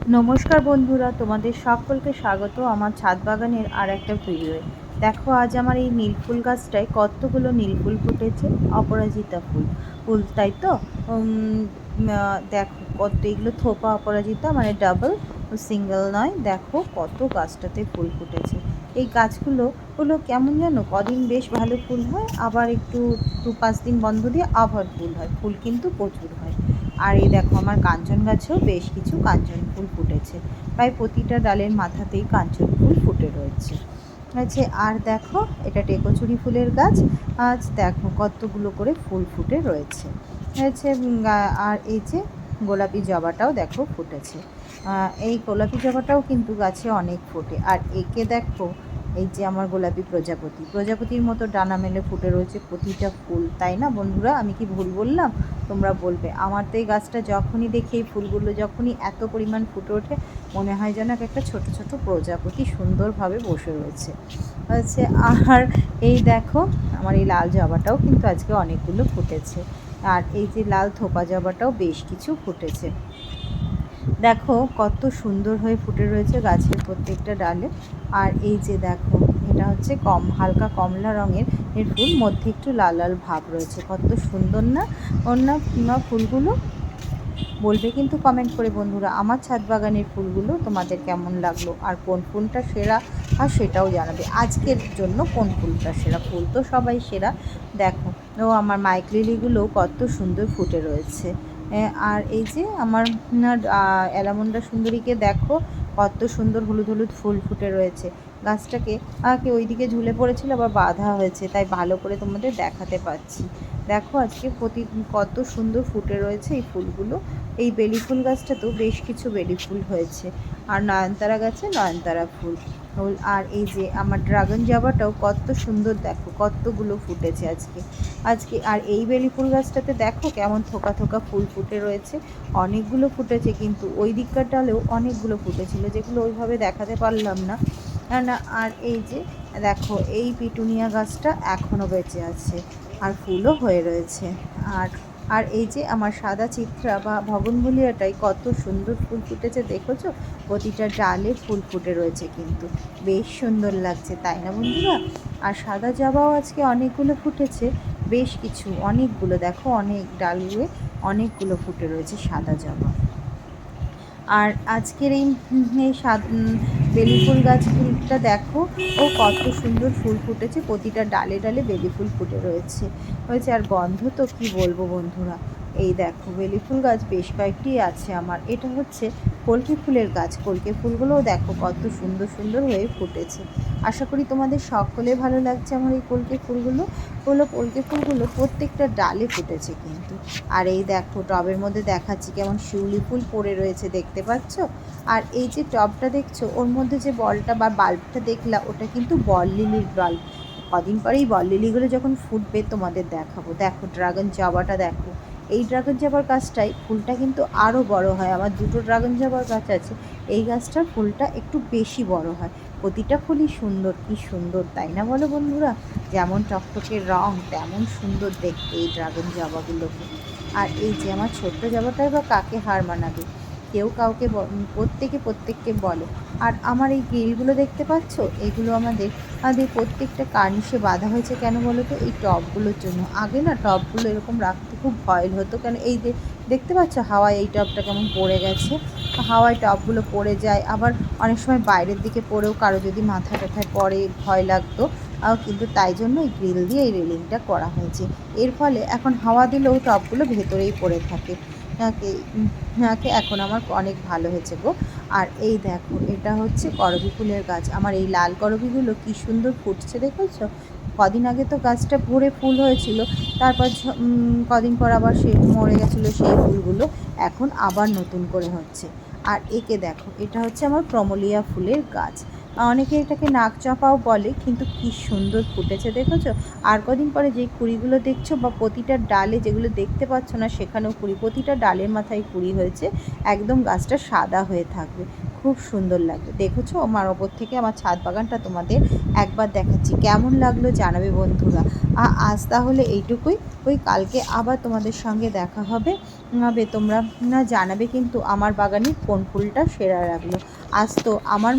নমস্কার বন্ধুরা, তোমাদের সকলকে স্বাগত আমার ছাদ বাগানের আর একটা ভিডিওয়ে দেখো, আজ আমার এই নীলফুল গাছটায় কতগুলো নীলফুল ফুটেছে, অপরাজিতা ফুল। ফুল, তাই তো? দেখো, কত এগুলো থোপা অপরাজিতা মানে ডাবল সিঙ্গেল নয়। দেখো, কত গাছটাতে ফুল ফুটেছে। এই গাছগুলো হলো কেমন জানো, কদিন বেশ ভালো ফুল হয়, আবার একটু দু পাঁচ দিন বন্ধ দিয়ে আবার ফুল হয়। ফুল কিন্তু প্রচুর হয়। আর এই দেখো আমার কাঞ্চন গাছেও বেশ কিছু কাঞ্চন ফুল ফুটেছে। প্রায় প্রতিটা ডালের মাথাতেই কাঞ্চন ফুল ফুটে রয়েছে। আছে আর দেখো এটা টেকোচুরি ফুলের গাছ। আজ দেখো কতগুলো করে ফুল ফুটে রয়েছে। আছে উম, আ- আর এই যে গোলাপি জবাটাও দেখো ফুটেছে। এই গোলাপি জবাটাও কিন্তু গাছে অনেক ফোটে। আর একে দেখো এই যে আমার গোলাপি প্রজাপতি। প্রজাপতির মতো ডানা মেলে ফুটে রয়েছে প্রতিটা ফুল, তাই না বন্ধুরা? আমি কি ভুল বললাম? তোমরা বলবে। আমার তো এই গাছটা যখনই দেখি, এই ফুলগুলো যখনই এত পরিমাণ ফুটে ওঠে, মনে হয় যেন একটা ছোট ছোট প্রজাপতি সুন্দরভাবে বসে রয়েছে। হচ্ছে আর এই দেখো, আমার এই লাল জবাটাও কিন্তু আজকে অনেকগুলো ফুটেছে। আর এই যে লাল থোপা জবাটাও বেশ কিছু ফুটেছে। দেখো, কত সুন্দর হয়ে ফুটে রয়েছে গাছের প্রত্যেকটা ডালে। আর এই যে দেখো, এটা হচ্ছে কম, হালকা কমলা রঙের এর ফুল। মধ্যে একটু লাল লাল ভাব রয়েছে। কত সুন্দর না? অন্য ফুলগুলো? বলবে কিন্তু কমেন্ট করে বন্ধুরা, আমার ছাদ বাগানের ফুলগুলো তোমাদের কেমন লাগল? আর কোন ফুলটা সেরা? আর সেটাও জানাবে। আজকের জন্য কোন ফুলটা সেরা? ফুল তো সবাই সেরা। দেখো, ও আমার মাইক কত সুন্দর ফুটে রয়েছে। আর এই যে আমার অ্যালামন্ডা সুন্দরীকে দেখো কত সুন্দর হলুদ হলুদ ফুল ফুটে রয়েছে। গাছটাকে আগে ওইদিকে ঝুলে পড়েছিল, আবার বাঁধা হয়েছে, তাই ভালো করে তোমাদের দেখাতে পাচ্ছি। দেখো আজকে প্রতি কত সুন্দর ফুটে রয়েছে এই ফুলগুলো। এই বেলি ফুল গাছটাতেও বেশ কিছু বেলি ফুল হয়েছে। আর নয়নতারা গাছে নয়নতারা ফুল। ফুল আর এই যে আমার ড্রাগন জাবাটাও কত সুন্দর দেখো, কতগুলো ফুটেছে আজকে। আজকে আর এই বেলি ফুল গাছটাতে দেখো কেমন থোকা থোকা ফুল ফুটে রয়েছে। অনেকগুলো ফুটেছে কিন্তু ওই দিককার ডালেও অনেকগুলো ফুটেছিল যেগুলো ওইভাবে দেখাতে পারলাম না। না আর এই যে দেখো, এই পিটুনিয়া গাছটা এখনও বেঁচে আছে আর ফুলও হয়ে রয়েছে। আর আর এই যে আমার সাদা চিত্রা বা ভবনভুলিয়াটাই কত সুন্দর ফুল ফুটেছে, দেখেছ? প্রতিটা ডালে ফুল ফুটে রয়েছে কিন্তু। বেশ সুন্দর লাগছে, তাই না বন্ধুরা? আর সাদা জবাও আজকে অনেকগুলো ফুটেছে, বেশ কিছু, অনেকগুলো, দেখো, অনেক ডালগুলো অনেকগুলো ফুটে রয়েছে সাদা জবা। আর আজকের এই সাদ বেলি ফুল গাছ ফুলটা দেখো, ও কত সুন্দর ফুল ফুটেছে, প্রতিটা ডালে ডালে বেলি ফুল ফুটে রয়েছে। হয়েছে আর গন্ধ তো কি বলব বন্ধুরা? এই দেখো বেলি ফুল গাছ বেশ কয়েকটি আছে আমার। এটা হচ্ছে কলকে ফুলের গাছ। কলকে ফুলগুলোও দেখো কত সুন্দর সুন্দর হয়ে ফুটেছে। আশা করি তোমাদের সকলে ভালো লাগছে আমার এই কলকে ফুলগুলো। হলো কলকে ফুলগুলো প্রত্যেকটা ডালে ফুটেছে কিন্তু। আর এই দেখো, টবের মধ্যে দেখাচ্ছি কেমন শিউলি ফুল পড়ে রয়েছে, দেখতে পাচ্ছ? আর এই যে টবটা দেখছ, ওর মধ্যে যে বলটা বা বাল্বটা দেখলা ওটা কিন্তু বল। লিলির বাল্ব কদিন পরেই বল লিলিগুলো যখন ফুটবে, তোমাদের দেখাবো। দেখো, ড্রাগন জবাটা দেখো। এই ড্রাগন জবার গাছটাই ফুলটা কিন্তু আরও বড় হয়। আমার দুটো ড্রাগন জবার গাছ আছে, এই গাছটার ফুলটা একটু বেশি বড় হয়। প্রতিটা ফুলই সুন্দর, কি সুন্দর, তাই না বলো বন্ধুরা? যেমন টকটকের রং, তেমন সুন্দর দেখতে এই ড্রাগন জবাগুলোকে আর এই যে আমার ছোট্ট জবাটাই বা কাকে হার মানাবে? কেউ কাউকে প্রত্যেকে প্রত্যেককে বলে। আর আমার এই গ্রিলগুলো দেখতে পাচ্ছ? এগুলো আমাদের আমাদের প্রত্যেকটা কার্নিশে বাঁধা হয়েছে কেন বলো তো? এই টবগুলোর জন্য। আগে না টবগুলো এরকম রাখতে খুব ভয় হতো। কেন এই যে দেখতে পাচ্ছ হাওয়ায় এই টবটা কেমন পড়ে গেছে? হাওয়ায় টবগুলো পড়ে যায়। আবার অনেক সময় বাইরের দিকে পড়েও কারও যদি মাথা ব্যথায় পড়ে, ভয় লাগতো। কিন্তু তাই জন্য এই গ্রিল দিয়ে এই রেলিংটা করা হয়েছে। এর ফলে এখন হাওয়া দিলেও টবগুলো ভেতরেই পড়ে থাকে। নাকি নাকি এখন আমার অনেক ভালো হয়েছে গো। আর এই দেখো, এটা হচ্ছে করবি ফুলের গাছ। আমার এই লাল করবিগুলো কি সুন্দর ফুটছে দেখেছ? কদিন আগে তো গাছটা ভরে ফুল হয়েছিল, তারপর কদিন পর আবার সে মরে গেছিল সেই ফুলগুলো, এখন আবার নতুন করে হচ্ছে। আর একে দেখো, এটা হচ্ছে আমার প্রমলিয়া ফুলের গাছ। অনেকে এটাকে নাক চাপাও বলে, কিন্তু কি সুন্দর ফুটেছে দেখেছ? আর কদিন পরে যেই কুড়িগুলো দেখছ বা প্রতিটা ডালে যেগুলো দেখতে পাচ্ছ না সেখানেও কুড়ি, প্রতিটা ডালের মাথায় কুড়ি হয়েছে, একদম গাছটা সাদা হয়ে থাকবে। খুব সুন্দর লাগবে। দেখেছ? আমার ওপর থেকে আমার ছাদ বাগানটা তোমাদের একবার দেখাচ্ছি। কেমন লাগল জানাবে বন্ধুরা। আজ তাহলে এইটুকুই। ওই কালকে আবার তোমাদের সঙ্গে দেখা হবে। হবে তোমরা জানাবে কিন্তু আমার বাগানে কোন ফুলটা সেরা লাগল। আজ তো আমার